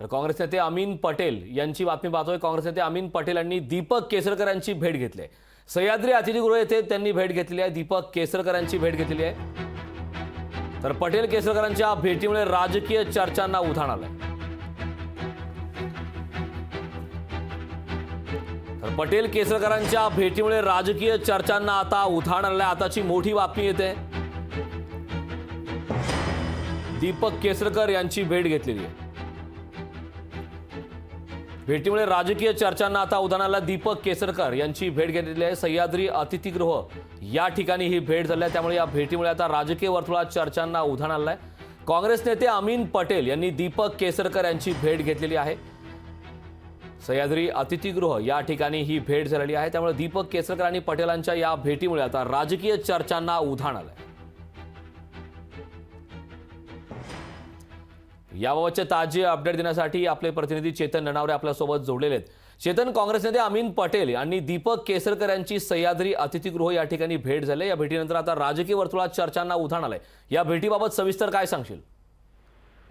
तर काँग्रेस नेते अमीन पटेल यांची बातमी पाहतोय. काँग्रेस नेते अमीन पटेल यांनी दीपक केसरकर यांची भेट घेतली आहे. सह्याद्री अतिथीगृह येथे त्यांनी भेट घेतलेली आहे. दीपक केसरकरांची भेट घेतलेली आहे. तर पटेल केसरकरांच्या भेटीमुळे राजकीय चर्चांना उधाण आलंय. तर पटेल केसरकरांच्या भेटीमुळे राजकीय चर्चांना आता उधाण आलंय. आताची मोठी बातमी येते. दीपक केसरकर यांची भेट घेतलेली आहे. भेटीमुळे राजकीय चर्चांना आता उदाहरणाला दीपक केसरकर यांची भेट घेतलेली आहे. सह्याद्री अतिथीगृह या ठिकाणी ही भेट झाली आहे. त्यामुळे या भेटीमुळे आता राजकीय वर्तुळात चर्चांना उधाण आलं आहे काँग्रेस नेते अमीन पटेल यांनी दीपक केसरकर यांची भेट घेतलेली आहे. सह्याद्री अतिथीगृह या ठिकाणी ही भेट झालेली आहे. त्यामुळे दीपक केसरकर आणि पटेलांच्या या भेटीमुळे आता राजकीय चर्चांना उधाण आलं आहे याबाबतचे ताजे अपडेट देण्यासाठी आपले प्रतिनिधी चेतन ननावरे आपल्यासोबत जोडलेले आहेत. चेतन काँग्रेस नेते अमीन पटेल आणि दीपक केसरकर यांची सह्याद्री अतिथीगृह या ठिकाणी भेट झाली या भेटीनंतर आता राजकीय वर्तुळात चर्चांना उधाण आलंय. या भेटीबाबत सविस्तर काय सांगशील?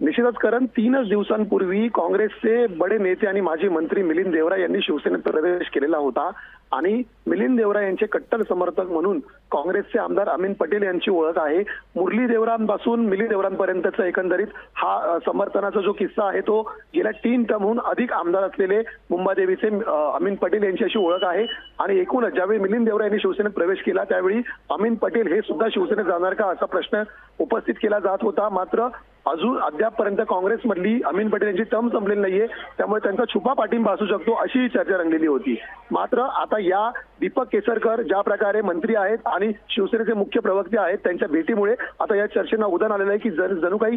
निश्चितच कारण तीनच दिवसांपूर्वी काँग्रेसचे बडे नेते आणि माजी मंत्री मिलिंद देवरा यांनी शिवसेनेत प्रवेश केलेला होता. आणि मिलिंद देवरा यांचे कट्टर समर्थक म्हणून काँग्रेसचे आमदार अमीन पटेल यांची ओळख आहे. मुरली देवरांपासून मिलिंद देवरांपर्यंतचा एकंदरीत हा समर्थनाचा जो किस्सा आहे तो गेल्या तीन टर्महून अधिक आमदार असलेले मुंबादेवीचे अमिन अमीन पटेल यांची अशी ओळख आहे. आणि एकूणच ज्यावेळी मिलिंद देवरा यांनी शिवसेनेत प्रवेश केला त्यावेळी अमीन पटेल हे सुद्धा शिवसेनेत जाणार का असा प्रश्न उपस्थित केला जात होता. मात्र अजून अद्यापपर्यंत काँग्रेसमधली अमीन पटेल यांची टर्म संपलेली नाहीये त्यामुळे त्यांचा छुपा पाठिंबा असू शकतो अशी चर्चा रंगलेली होती. मात्र आता या दीपक केसरकर ज्या प्रकारे मंत्री आहेत आणि शिवसेनेचे मुख्य प्रवक्ते आहेत त्यांच्या भेटीमुळे आता या चर्चेना उदाहरण आलेलं आहे की जर जणू काही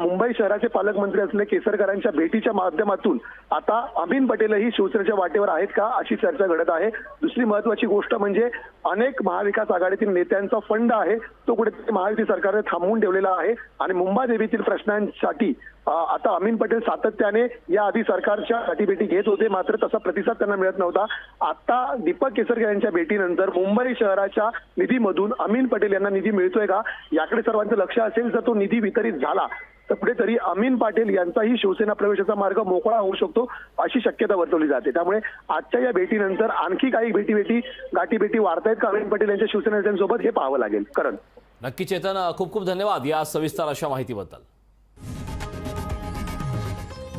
मुंबई शहराचे पालकमंत्री असलेले केसरकरांच्या भेटीच्या माध्यमातून आता अमीन पटेलही शिवसेनेच्या वाटेवर आहेत का अशी चर्चा घडत आहे. दुसरी महत्वाची गोष्ट म्हणजे अनेक महाविकास आघाडीतील नेत्यांचा फंड आहे तो कुठेतरी महायुती सरकारने थांबवून ठेवलेला आहे आणि मुंबादेवीतील प्रश्नांसाठी आता अमीन पटेल सातत्याने या आधी सरकारच्या गाठीभेटी घेत होते मात्र तसा प्रतिसाद त्यांना मिळत नव्हता. आता दीपक केसरकर यांच्या भेटीनंतर मुंबई शहराच्या निधीमधून अमीन पटेल यांना निधी मिळतोय का? याकडे सर्वांचं लक्ष असेल जर तो निधी वितरित झाला तर कुठेतरी अमीन पाटील यांचाही शिवसेना प्रवेशाचा मार्ग मोकळा होऊ शकतो अशी शक्यता वर्तवली जाते. त्यामुळे आजच्या या भेटीनंतर आणखी काही भेटी भेटी गाठीभेटी वाढतायत का अमीन पटेल यांच्या शिवसेना नेत्यांसोबत हे पाहावं लागेल. करण. नक्की चेतन खूप खूप धन्यवाद या सविस्तर अशा माहितीबद्दल.